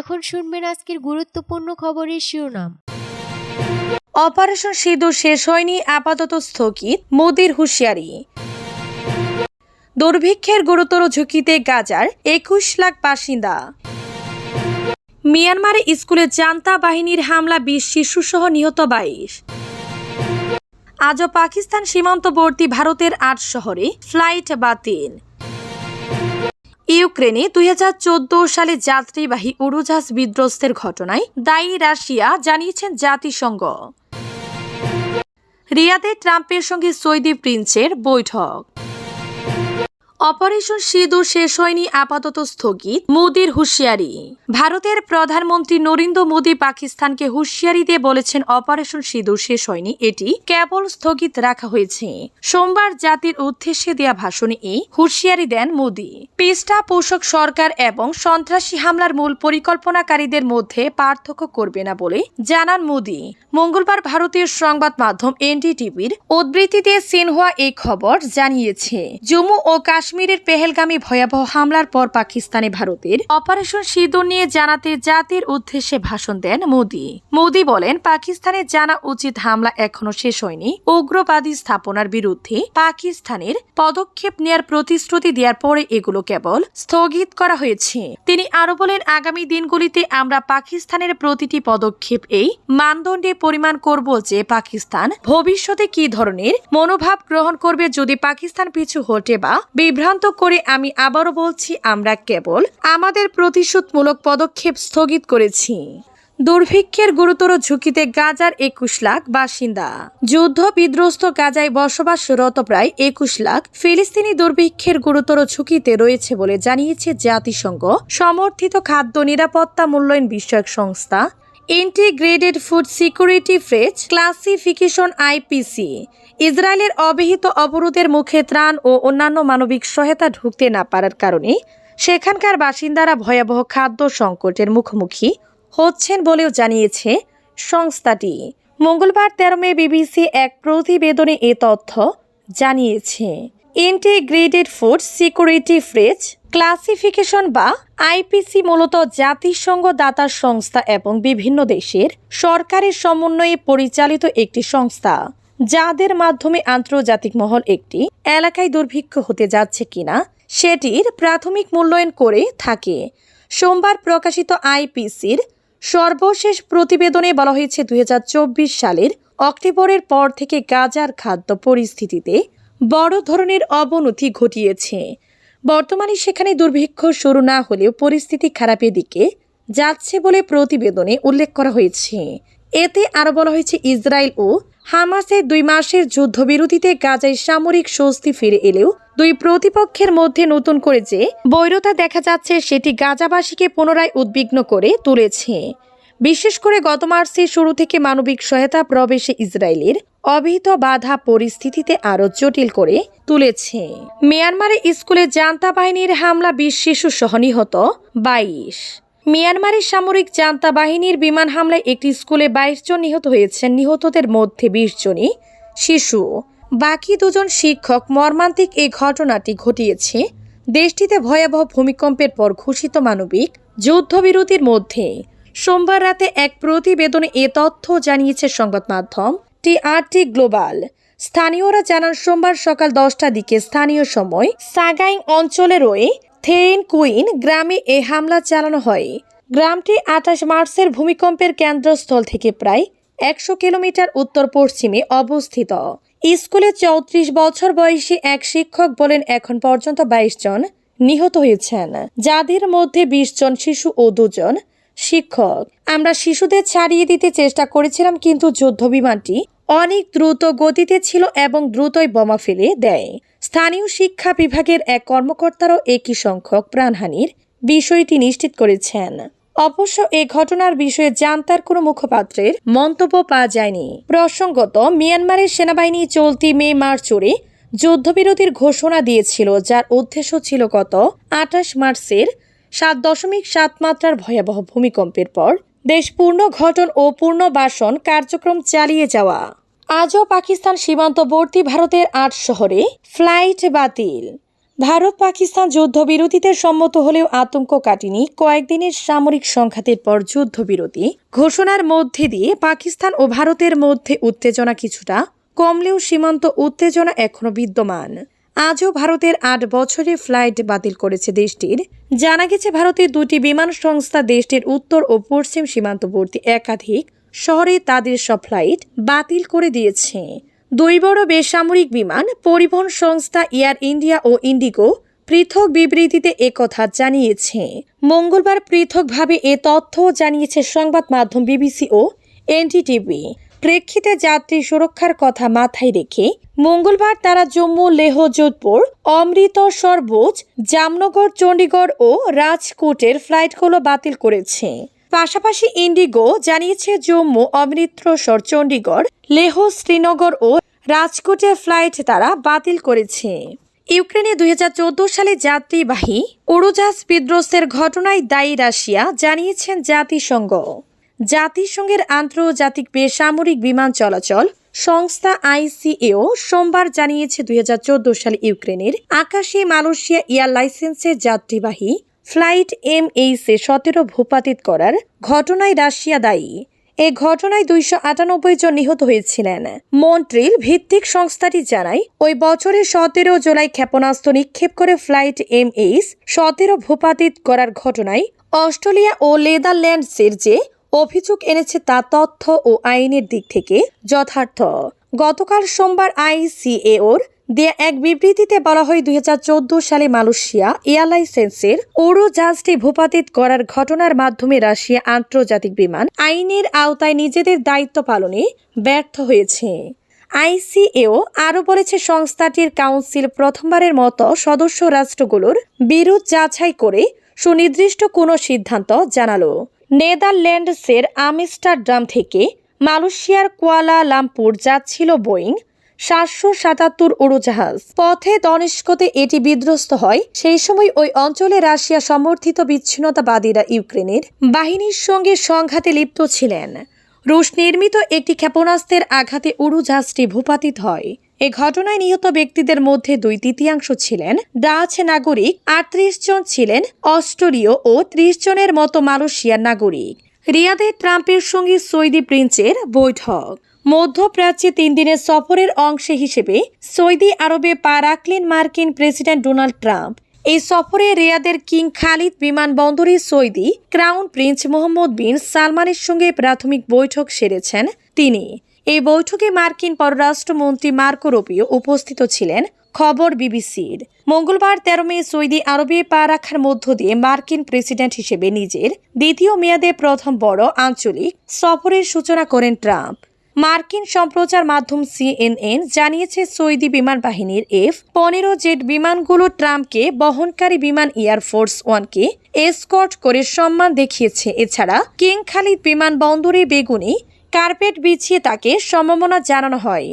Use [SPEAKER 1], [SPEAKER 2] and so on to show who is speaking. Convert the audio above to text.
[SPEAKER 1] এখন শুনবেন আজকের গুরুত্বপূর্ণ খবরের শিরোনাম।
[SPEAKER 2] অপারেশন সিঁদুর শেষ হয়নি, আপাতত স্থগিত, মোদির হুঁশিয়ারি। দুর্ভিক্ষের গুরুতর ঝুঁকিতে গাজার একুশ লাখ বাসিন্দা। মিয়ানমারে স্কুলে জান্তা বাহিনীর হামলা, বিশ শিশুসহ নিহত বাইশ। আজও পাকিস্তান সীমান্তবর্তী ভারতের আট শহরে ফ্লাইট বাতিল। ইউক্রেনে দুই হাজার চৌদ্দ সালে যাত্রীবাহী উড়োজাহাজ বিধ্বস্তের ঘটনায় দায়ী রাশিয়া জানিয়েছেন জাতিসংঘ। রিয়াদে ট্রাম্পের সঙ্গে সৌদি প্রিন্সের বৈঠক। অপারেশন সিঁদুর শেষ হয়নি, আপাতত স্থগিত। মোদির হুঁশিয়ারি। ভারতের প্রধানমন্ত্রী নরেন্দ্র মোদী পাকিস্তানকে হুঁশিয়ারি দিয়ে বলেছেন অপারেশন সিঁদুর শেষ হয়নি, এটি কেবল স্থগিত রাখা হয়েছে। সোমবার জাতির উদ্দেশ্যে দেয়া ভাষণে এই হুঁশিয়ারি দেন মোদী। পেস্টা পোষক সরকার এবং সন্ত্রাসী হামলার মূল পরিকল্পনাকারীদের মধ্যে পার্থক্য করবে না বলে জানান মোদী। মঙ্গলবার ভারতীয় সংবাদ মাধ্যম এনডিটিভির উদ্বৃত্তিতে সিনহুয়া এই খবর জানিয়েছে, জম্মু ও কাশ্মীরের পেহেলগামী ভয়াবহ হামলার পর পাকিস্তানে ভারতের অপারেশন সিঁদুর নিয়ে জানাতে জাতির উদ্দেশ্যে ভাষণ দেন মোদি। মোদি বলেন, পাকিস্তানে জানা উচিত হামলা এখনও শেষ হয়নি। উগ্রবাদী স্থাপনার বিরুদ্ধে পাকিস্তানের পদক্ষেপ নেয়ার প্রতিশ্রুতি দেওয়ার পরে এগুলো কেবল স্থগিত করা হয়েছে। তিনি আরও বলেন, আগামী দিনগুলিতে আমরা পাকিস্তানের প্রতিটি পদক্ষেপ এই মানদণ্ডে পরিমাণ করব যে পাকিস্তান ভবিষ্যতে কি ধরনের মনোভাব গ্রহণ করবে যদি পাকিস্তান পিছু হটে বা বিভ্রান্ত করে আমি আবারও বলছি, আমরা কেবল আমাদের প্রতিশোধমূলক পদক্ষেপ স্থগিত করেছি। দুর্ভিক্ষের গুরুতর ঝুঁকিতে গাজার একুশ লাখ বাসিন্দা। যুদ্ধ বিধ্বস্ত গাজায় বসবাসরত প্রায় একুশ লাখ ফিলিস্তিনি দুর্ভিক্ষের গুরুতর ঝুঁকিতে রয়েছে বলে জানিয়েছে জাতিসংঘ সমর্থিত খাদ্য নিরাপত্তা মূল্যায়ন বিষয়ক সংস্থা, integrated food security phase classification IPC. ইসরায়েলের অবিহিত অবরোধের মুখে ত্রাণ ও অন্যান্য মানবিক সহায়তা ঢুকতে না পারার কারণে সেখানকার বাসিন্দারা ভয়াবহ খাদ্য সংকটের মুখোমুখি হচ্ছেন বলেও জানিয়েছে সংস্থাটি। মঙ্গলবার তেরো মে বিবিসি এক প্রতিবেদনে এ তথ্য জানিয়েছে। Integrated food security phase, classification বা আইপিসি মূলত জাতিসংঘ দাতা সংস্থা এবং বিভিন্ন দেশের সরকারের সমন্বয়ে পরিচালিত একটি সংস্থা। যাদের মাধ্যমে আন্তর্জাতিক মহল একটি এলাকায় দুর্ভিক্ষ হতে যাচ্ছে কিনা, সেটির প্রাথমিক মূল্যায়ন করে থাকে। সোমবার প্রকাশিত আইপিসির সর্বশেষ প্রতিবেদনে বলা হয়েছে, দুই হাজার চব্বিশ সালের অক্টোবরের পর থেকে গাজার খাদ্য পরিস্থিতিতে বড় ধরনের অবনতি ঘটিয়েছে। বর্তমানে সেখানে দুর্ভিক্ষ শুরু না হলেও পরিস্থিতি খারাপের দিকে যাচ্ছে বলে প্রতিবেদনে উল্লেখ করা হয়েছে। এতে আরও বলা হয়েছে, ইসরায়েল ও হামাসের দুই মাসের যুদ্ধবিরতিতে গাজায় সামরিক স্বস্তি ফিরে এলেও দুই প্রতিপক্ষের মধ্যে নতুন করে যে বৈরতা দেখা যাচ্ছে, সেটি গাজাবাসীকে পুনরায় উদ্বিগ্ন করে তুলেছে। বিশেষ করে গত মার্চের শুরু থেকে মানবিক সহায়তা প্রবেশে ইসরায়েলের অবিহিত বাধা পরিস্থিতিতে আরও জটিল করে তুলেছে। মিয়ানমারে স্কুলে জান্তা বাহিনীর হামলা বিশ শিশু সহ নিহত বাইশ। মিয়ানমারের সামরিক জান্তা বাহিনীর বিমান হামলায় একটি স্কুলে বাইশ জন নিহত হয়েছেন নিহতদের মধ্যে বিশ জনই শিশু। বাকি দুজন শিক্ষক। মর্মান্তিক এই ঘটনাটি ঘটিয়েছে। দেশটিতে ভয়াবহ ভূমিকম্পের পর ঘোষিত মানবিক যুদ্ধবিরতির মধ্যে। সোমবার রাতে এক প্রতিবেদনে এ তথ্য জানিয়েছে সংবাদ মাধ্যম টিআরটি গ্লোবাল। স্থানীয়রা জানান, সোমবার সকাল দশটার দিকে স্থানীয় সময় সাগাইং অঞ্চলে রয়ে থেইন কুইন গ্রামে এ হামলা চালানো হয়। গ্রামটি আঠাশ মার্চের ভূমিকম্পের কেন্দ্রস্থল থেকে প্রায় একশো কিলোমিটার উত্তর পশ্চিমে অবস্থিত। স্কুলে চৌত্রিশ বছর বয়সী এক শিক্ষক বলেন এখন পর্যন্ত বাইশ জন নিহত হয়েছেন, যাদের মধ্যে বিশ জন শিশু ও দুজন শিক্ষক। আমরা শিশুদের ছাড়িয়ে দিতে চেষ্টা করেছিলাম, কিন্তু যুদ্ধ বিমানটি অনেক দ্রুত গতিতে ছিল এবং দ্রুতই বোমা ফেলে দেয়। স্থানীয় শিক্ষা বিভাগের এক কর্মকর্তারও একই সংখ্যক প্রাণহানির বিষয়টি নিশ্চিত করেছেন। অবশ্য এ ঘটনার বিষয়ে জানতার কোনো মুখপাত্রের মন্তব্য পাওয়া যায়নি। প্রসঙ্গত, মিয়ানমারের সেনাবাহিনী চলতি মে মার্চ জুড়ে যুদ্ধবিরতির ঘোষণা দিয়েছিল, যার উদ্দেশ্য ছিল গত আঠাশ মার্চের সাত দশমিক সাত মাত্রার ভয়াবহ ভূমিকম্পের পর দেশ পূর্ণ ঘটন ও পুনর্বাসন কার্যক্রম চালিয়ে যাওয়া। আজও পাকিস্তান সীমান্তবর্তী ভারতের আট শহরে ফ্লাইট বাতিল। ভারত পাকিস্তান যুদ্ধবিরতিতে সম্মত হলেও আতঙ্ক কাটেনি কয়েকদিনের সামরিক সংঘাতের পর যুদ্ধবিরতি। ঘোষণার মধ্যে দিয়ে পাকিস্তান ও ভারতের মধ্যে উত্তেজনা কিছুটা কমলেও সীমান্ত উত্তেজনা এখনও বিদ্যমান। আজও ভারতের আট বছরে ফ্লাইট বাতিল করেছে দেশটির। জানা গেছে, ভারতের দুটি বিমান সংস্থা দেশটির উত্তর ও পশ্চিম সীমান্তবর্তী একাধিক শহরে তাদের সব ফ্লাইট বাতিল করে দিয়েছে। দুই বড় বেসামরিক বিমান পরিবহন সংস্থা এয়ার ইন্ডিয়া ও ইন্ডিগো পৃথক বিবৃতিতে একথা জানিয়েছে। মঙ্গলবার পৃথকভাবে এ তথ্য জানিয়েছে সংবাদ মাধ্যম বিবিসি ও এনডিটিভি। প্রেক্ষিতে যাত্রী সুরক্ষার কথা মাথায় রেখে মঙ্গলবার তারা জম্মু, লেহ, যোধপুর অমৃতসর বোজ জামনগর, চণ্ডীগড় ও রাজকোটের ফ্লাইটগুলো বাতিল করেছে। পাশাপাশি ইন্ডিগো জানিয়েছে জম্মু, অমৃতসর, চণ্ডীগড়, লেহ, শ্রীনগর ও রাজকোটের ফ্লাইট তারা বাতিল করেছে। ইউক্রেনে দু হাজার চোদ্দ সালে যাত্রীবাহী উড়োজাহাজ বিধ্বস্তের ঘটনায় দায়ী রাশিয়া জানিয়েছেন জাতিসংঘ। জাতিসংঘের আন্তর্জাতিক বেসামরিক বিমান চলাচল সংস্থা আইসিএও সোমবার জানিয়েছে দুই হাজার চোদ্দ সালে ইউক্রেনের আকাশে মালয়েশিয়া এয়ার লাইসেন্সের যাত্রীবাহী ফ্লাইট এম এইচে সতেরো ভূপাতিত করার ঘটনায় রাশিয়া দায়ী। এ ঘটনায় দুইশো আটানব্বই জন নিহত হয়েছিলেন। মন্ট্রিল ভিত্তিক সংস্থাটি জানায়, ওই বছরের সতেরো জুলাই ক্ষেপণাস্ত্র নিক্ষেপ করে ফ্লাইট এম এইচ সতেরো ভূপাতিত করার ঘটনায় অস্ট্রেলিয়া ও নেদারল্যান্ডসের যে অভিযোগ এনেছে তা তথ্য ও আইনের দিক থেকে যথার্থ। গতকাল সোমবার আইসিএওর দেয়া এক বিবৃতিতে বলা হয়, দুই হাজার চোদ্দ সালে মালয়েশিয়া এয়ার লাইসেন্সের উড়োজাহাজটি ভূপাতিত করার ঘটনার মাধ্যমে রাশিয়া আন্তর্জাতিক বিমান আইনের আওতায় নিজেদের দায়িত্ব পালনে ব্যর্থ হয়েছে। আইসিএও আরও বলেছে, সংস্থাটির কাউন্সিল প্রথমবারের মতো সদস্য রাষ্ট্রগুলোর বিরোধ যাচাই করে সুনির্দিষ্ট কোনো সিদ্ধান্ত জানালো। নেদারল্যান্ডসের আমিস্টারডাম থেকে মালয়েশিয়ার কুয়ালা লামপুর যাচ্ছিল বোয়িং সাতশো সাতাত্তর উড়োজাহাজ। পথে দনিষ্কতে এটি বিধ্বস্ত হয়, সেই সময় ওই অঞ্চলে রাশিয়া সমর্থিত বিচ্ছিন্নতাবাদীরা ইউক্রেনের বাহিনীর সঙ্গে সংঘাতে লিপ্ত ছিলেন। রুশ নির্মিত একটি ক্ষেপণাস্ত্রের আঘাতে উড়োজাহাজটি ভূপাতিত হয়। এ ঘটনায় নিহত ব্যক্তিদের মধ্যে দুই তৃতীয়াংশ ছিলেন ডাচ নাগরিক, আটত্রিশ জন ছিলেন অস্ট্রেলীয় ও ত্রিশ জনের মতো মালয়েশিয়ার নাগরিক। রিয়াদে ট্রাম্পের সঙ্গে সৌদি প্রিন্সের বৈঠক। মধ্যপ্রাচ্যে তিন দিনের সফরের অংশ হিসেবে সৌদি আরবে পা রাখলেন মার্কিন প্রেসিডেন্ট ডোনাল্ড ট্রাম্প। এই সফরে রিয়াদের কিং খালিদ বিমানবন্দরে Saudi crown prince Mohammed bin সালমানের সঙ্গে প্রাথমিক বৈঠক সেরেছেন তিনি। এই বৈঠকে মার্কিন পররাষ্ট্রমন্ত্রী মার্কো রুবিও উপস্থিত ছিলেন, খবর বিবিসির। মঙ্গলবার তেরো মে সৌদি আরবে পা রাখার মধ্য দিয়ে মার্কিন প্রেসিডেন্ট হিসেবে নিজের দ্বিতীয় মেয়াদে প্রথম বড় আঞ্চলিক সফরের সূচনা করেন ট্রাম্প। মার্কিন সম্প্রচার মাধ্যম সিএনএন জানিয়েছে সৌদি বিমান বাহিনীর এফ পনেরো জেট বিমানগুলো ট্রাম্পকে বহনকারী বিমান এয়ারফোর্স ওয়ানকে এসকর্ট করে সম্মান দেখিয়েছে। এছাড়া কিং খালিদ বিমানবন্দরে বেগুনি কার্পেট বিছিয়ে তাকে সম্ভাবনা জানানো হয়।